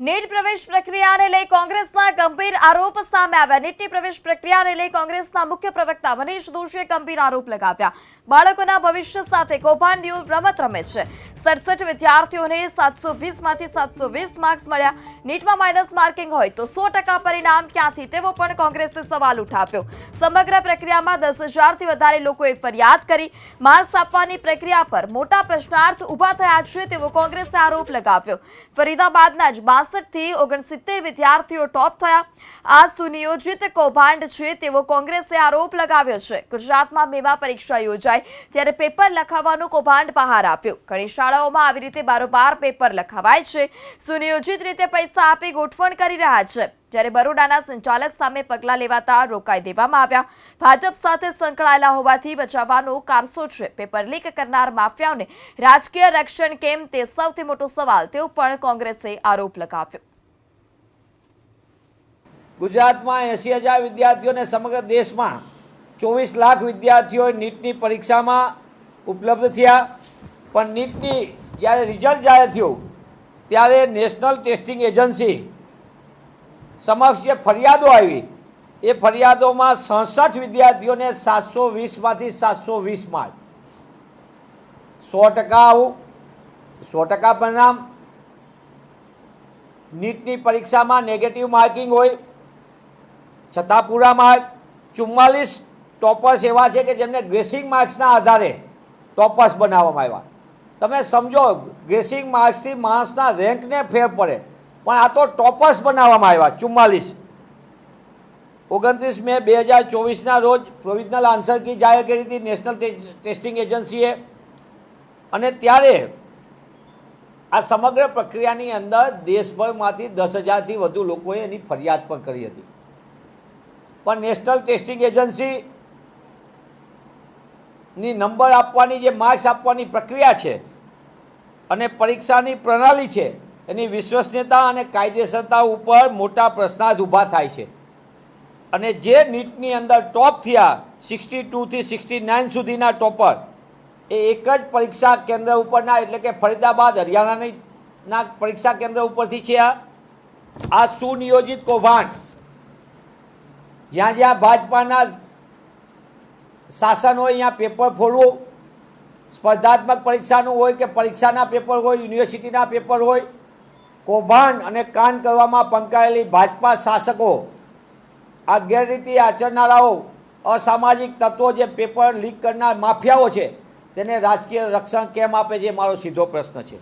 NEET પ્રવેશ પ્રક્રિયાને લઈ કોંગ્રેસના ગંભીર આરોપ સામે આવ્યા. નીટની પ્રવેશ પ્રક્રિયાને લઈ કોંગ્રેસના મુખ્ય પ્રવક્તા મનીષ દોશીએ ગંભીર આરોપ લગાવ્યા. બાળકોના ભવિષ્ય સાથે કૌભાંડીઓ રમત રમે છે. સડસઠ વિદ્યાર્થીઓને સાતસો વીસમાંથી સાતસો વીસ માર્ક્સ મળ્યા. નીટમાં માઇનસ માર્કિંગ હોય તો સો ટકા પરિણામ ક્યાંથી? તેવો પણ કોંગ્રેસે સવાલ ઉઠાવ્યો. સમગ્ર પ્રક્રિયામાં દસ હજારથી વધારે લોકોએ ફરિયાદ કરી. માર્ક્સ આપવાની પ્રક્રિયા પર મોટા પ્રશ્નાર્થ ઊભા થયા છે તેવો કોંગ્રેસે આરોપ લગાવ્યો. ફરીદાબાદના જ બાસઠથી ઓગણસિત્તેર વિદ્યાર્થીઓ ટોપ થયા. આ સુનિયોજિત કૌભાંડ છે તેવો કોંગ્રેસે આરોપ લગાવ્યો છે. ગુજરાતમાં મેવા પરીક્ષા યોજાય ત્યારે પેપર લખાવવાનું કૌભાંડ બહાર આવ્યું. ઘણી શાળાઓમાં આવી રીતે બારોબાર પેપર લખાવાય છે. સુનિયોજિત રીતે પૈસા આપી ગોઠવણ કરી રહ્યા છે. જ્યારે બરોડાના સંચાલક સામે પગલાં લેવાતા રોકાઈ દેવામાં આવ્યા. ભાજપ સાથે સંકળાયેલા હોવાથી બચાવવાનો કારસો છે. પેપર લીક કરનાર માફિયાઓને રાજકીય રક્ષણ કેમ તે સૌથી મોટો સવાલ, તેવો પણ કોંગ્રેસે આરોપ લગાવ્યો. ગુજરાતમાં એંસી હજાર વિદ્યાર્થીઓને સમગ્ર દેશમાં ચોવીસ લાખ વિદ્યાર્થીઓ નીટની પરીક્ષામાં ઉપલબ્ધ થયા. પણ નીટની જ્યારે રિઝલ્ટ જાહેર થયું, ત્યારે નેશનલ ટેસ્ટિંગ એજન્સી સમક્ષ જે ફરિયાદો આવી, એ ફરિયાદોમાં સડસઠ વિદ્યાર્થીઓને સાતસો વીસમાંથી સાતસો વીસ માર્ક સો ટકા આવું, સો ટકા પરિણામ. નીટની પરીક્ષામાં નેગેટિવ માર્કિંગ હોય, છતાં પૂરા માર્ક ચુમ્માલીસ ટોપર્સ એવા છે કે જેમને ગ્રેસિંગ માર્ક્સના આધારે ટોપર્સ બનાવવામાં આવ્યા. તમે સમજો ગ્રેસિંગ માર્ક્સથી માણસના રેન્કને ફેર પડે. પણ આ તો ટોપર્સ બનાવવામાં આવ્યા, ચુમ્માલીસ. ઓગણત્રીસ મે બે હજાર ચોવીસના રોજ પ્રોવિઝનલ આન્સર કી જાહેર કરી હતી નેશનલ ટેસ્ટિંગ એજન્સીએ. અને ત્યારે આ સમગ્ર પ્રક્રિયાની અંદર દેશભરમાંથી દસ હજારથી વધુ લોકોએ એની ફરિયાદ પણ કરી હતી. પણ નેશનલ ટેસ્ટિંગ એજન્સી ની નંબર આપવાની, જે માર્ક્સ આપવાની પ્રક્રિયા છે અને પરીક્ષાની પ્રણાલી છે. એની વિશ્વસનીયતા અને કાયદેસરતા ઉપર મોટા પ્રશ્નાર્થ ઊભા થાય છે. અને જે નીટની અંદર ટોપ થયા સિક્સટી ટુથી સિક્સટી નાઇન સુધીના ટોપર, એ એક જ પરીક્ષા કેન્દ્ર ઉપરના, એટલે કે ફરીદાબાદ, હરિયાણાની ના પરીક્ષા કેન્દ્ર ઉપરથી છે આ. આ સુનિયોજિત કૌભાંડ. જ્યાં જ્યાં ભાજપાના શાસન હોય ત્યાં પેપર ફોડવું સ્પર્ધાત્મક પરીક્ષાનું હોય કે પરીક્ષાના પેપર હોય, યુનિવર્સિટીના પેપર હોય, કૌભાંડ અને કાન કરવામાં પંકાયેલી ભાજપા શાસકો, આ ગેરરીતિ આચરનારાઓ, અસામાજિક તત્વો જે પેપર લીક કરનાર માફિયાઓ છે, તેને રાજકીય રક્ષણ કેમ આપે છે મારો સીધો પ્રશ્ન છે.